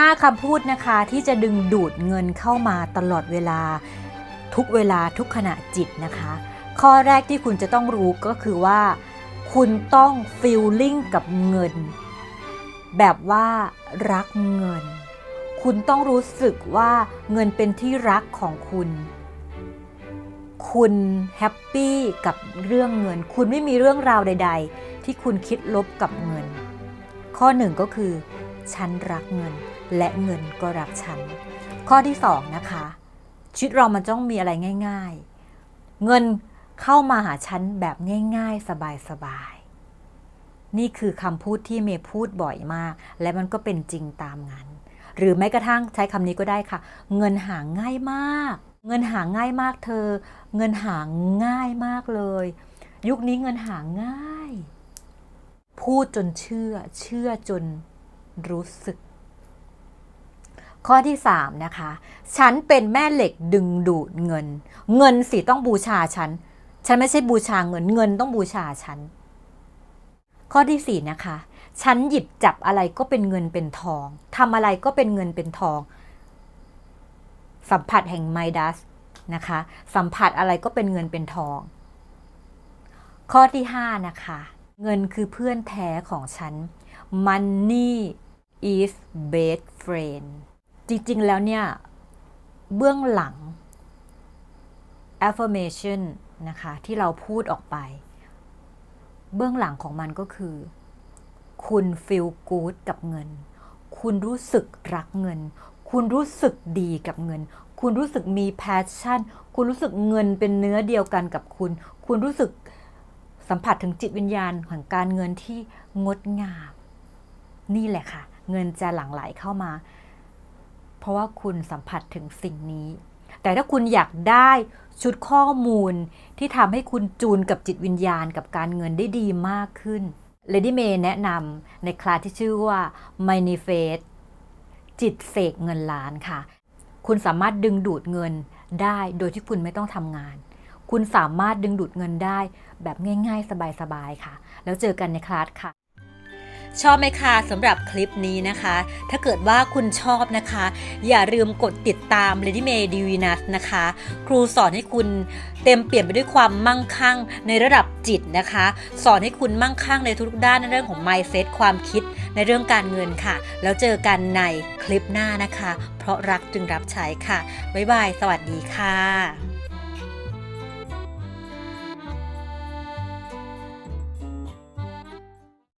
5 คำพูดนะคะที่จะดึงดูดเงินเข้ามาตลอดเวลา ทุกเวลาทุกขณะจิตนะคะ ข้อแรกที่คุณจะต้องรู้ก็คือว่า คุณต้องฟีลลิ่งกับเงิน แบบว่ารักเงิน คุณต้องรู้สึกว่าเงินเป็นที่รักของคุณ คุณแฮปปี้กับเรื่องเงิน คุณไม่มีเรื่องราวใด ๆ ที่คุณคิดลบกับเงิน ข้อหนึ่งก็คือ ฉันรักเงิน และเงินก็รักฉัน ข้อที่สองนะคะ ชีวิตเรามันต้องมีอะไรง่าย ๆ เงินเข้ามาหาฉันแบบง่าย ๆ สบายๆ นี่คือคำพูดที่เมย์พูดบ่อยมาก และมันก็เป็นจริงตามนั้น หรือแม้กระทั่งใช้คำนี้ก็ได้ค่ะ เงินหาง่ายมาก เงินหาง่ายมากเธอ เงินหาง่ายมากเลย ยุคนี้เงินหาง่าย พูดจนเชื่อ เชื่อจน รู้สึก ข้อที่3นะคะ ฉันเป็นแม่เหล็กดึงดูดเงิน เงินสิต้องบูชาฉัน ฉันไม่ใช่บูชาเงิน เงินต้องบูชาฉัน ข้อที่4นะคะ ฉันหยิบจับอะไรก็เป็นเงินเป็นทอง ทำอะไรก็เป็นเงินเป็นทอง สัมผัสแห่งไมดัสนะคะ สัมผัสอะไรก็เป็นเงินเป็นทอง ข้อที่5นะคะ เงินคือเพื่อนแท้ของฉัน Money is best friend จริง ๆ แล้วเนี่ย เบื้องหลัง affirmation นะคะ ที่เราพูดออกไป เบื้องหลังของมันก็คือ คุณ feel good กับเงิน คุณรู้สึกรักเงิน คุณรู้สึกดีกับเงิน คุณรู้สึกมี passion คุณรู้สึกเงินเป็นเนื้อเดียวกันกับคุณ คุณรู้สึกสัมผัสถึงจิตวิญญาณของการเงินที่งดงาม นี่แหละค่ะ เงินจะหลั่งไหลเข้ามา เพราะว่าคุณสัมผัสถึงสิ่งนี้ แต่ถ้าคุณอยากได้ชุดข้อมูลที่ทำให้คุณจูนกับจิตวิญญาณกับการเงินได้ดีมากขึ้น Lady May แนะนำในคลาสที่ชื่อว่า Manifest จิตเสกเงินล้านค่ะ คุณสามารถดึงดูดเงินได้โดยที่คุณไม่ต้องทำงาน คุณสามารถดึงดูดเงินได้แบบง่าย ๆ สบาย ๆ ค่ะ แล้วเจอกันในคลาสค่ะ ชอบไหมคะสำหรับคลิปนี้นะคะ ถ้าเกิดว่าคุณชอบนะคะ อย่าลืมกดติดตาม Lady May d i v i n u s นะคะ ครูสอนให้คุณเต็มเปลี่ยมไปด้วยความมั่งคั่งในระดับจิตนะคะ สอนให้คุณมั่งคั่งในทุกๆด้านในเรื่องของ mindset ความคิดในเรื่องการเงินค่ะ แล้วเจอกันในคลิปหน้านะคะ เพราะรักจึงรับใช้ค่ะบ๊ายบาย สวัสดีค่ะ